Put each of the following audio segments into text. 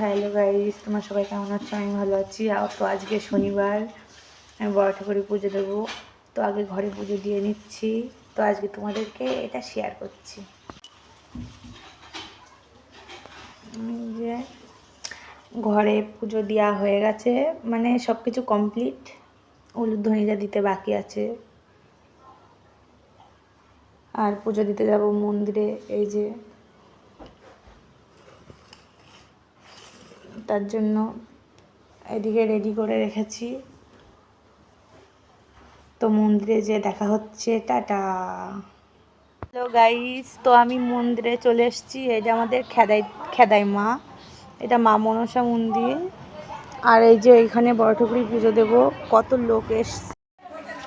Hello guys তোমার সবাই কেমন আছো? আমি ভালো আছি। আর তো আজকে শনিবার, আমি বড় ঠাকুরের পুজো দেবো। তো আগে ঘরে পুজো দিয়ে নিচ্ছি। তো আজকে তোমাদেরকে এটা শেয়ার করছি। যে ঘরে পুজো দেওয়া হয়ে গেছে মানে সব কিছু কমপ্লিট উলুধ্বনিটা দিতে বাকি আছে। আর পুজো দিতে যাব মন্দিরে, এই যে তার জন্য এদিকে রেডি করে রেখেছি। তো মন্দিরে যে দেখা হচ্ছে, টাটা। হ্যালো গাইস তো আমি মন্দিরে চলে এসেছি। এই যে আমাদের খেদাই খেদাই মা এটা মা মনসা মন্দির। আর এই যে এখানে বড় ঠাকুরি পুজো দেবো। কত লোক এসছে।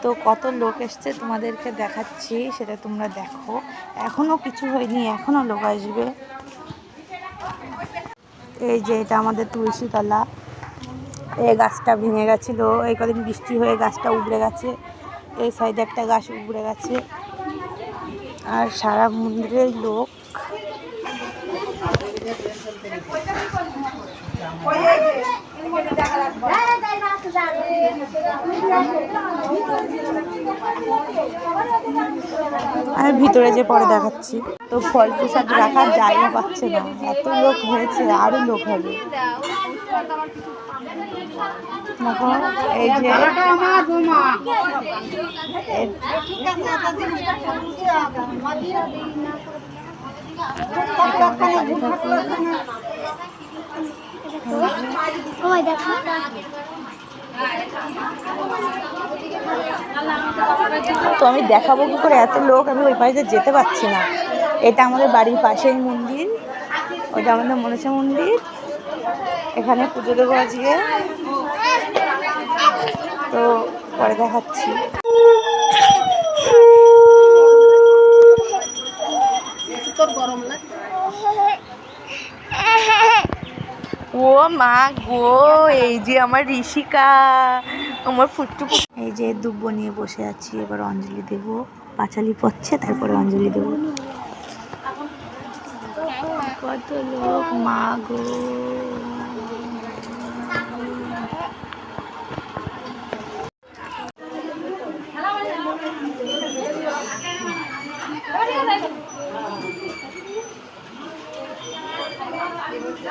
তো কত লোক এসছে তোমাদেরকে দেখাচ্ছি, সেটা তোমরা দেখো। এখনও কিছু হয়নি এখনও লোক আসবে। এই যে এটা আমাদের তুলসীতলা এই গাছটা ভেঙে গেছিল এই কদিন বৃষ্টি হয়ে গাছটা উবড়ে গেছে এই সাইডে একটা গাছ উবড়ে গেছে আর সারা মন্দিরের লোক আমি ভিতরে যে পরে দেখাচ্ছি, তো ফল প্রসাদ রাখার জায়গা পাচ্ছে না। এত লোক হয়েছে, আরও লোক হবে। দেখো। তো আমি দেখাবো কি করে? এত লোক, আমি ওই পাশে যেতে পারছি না। এটা আমাদের বাড়ির পাশেই মন্দির। ওটা আমাদের মনসা মন্দির। এখানে পুজো দেবো আজকে। তো পরে দেখাচ্ছি। ও মা গো, এই যে আমার ঋষিকা আমার ফুটটু এই যে দুব্বো নিয়ে বসে আছি, এবার অঞ্জলি দেব। পাঁচালি পড়ছে, তারপরে অঞ্জলি দেব। কত লোক মা গো।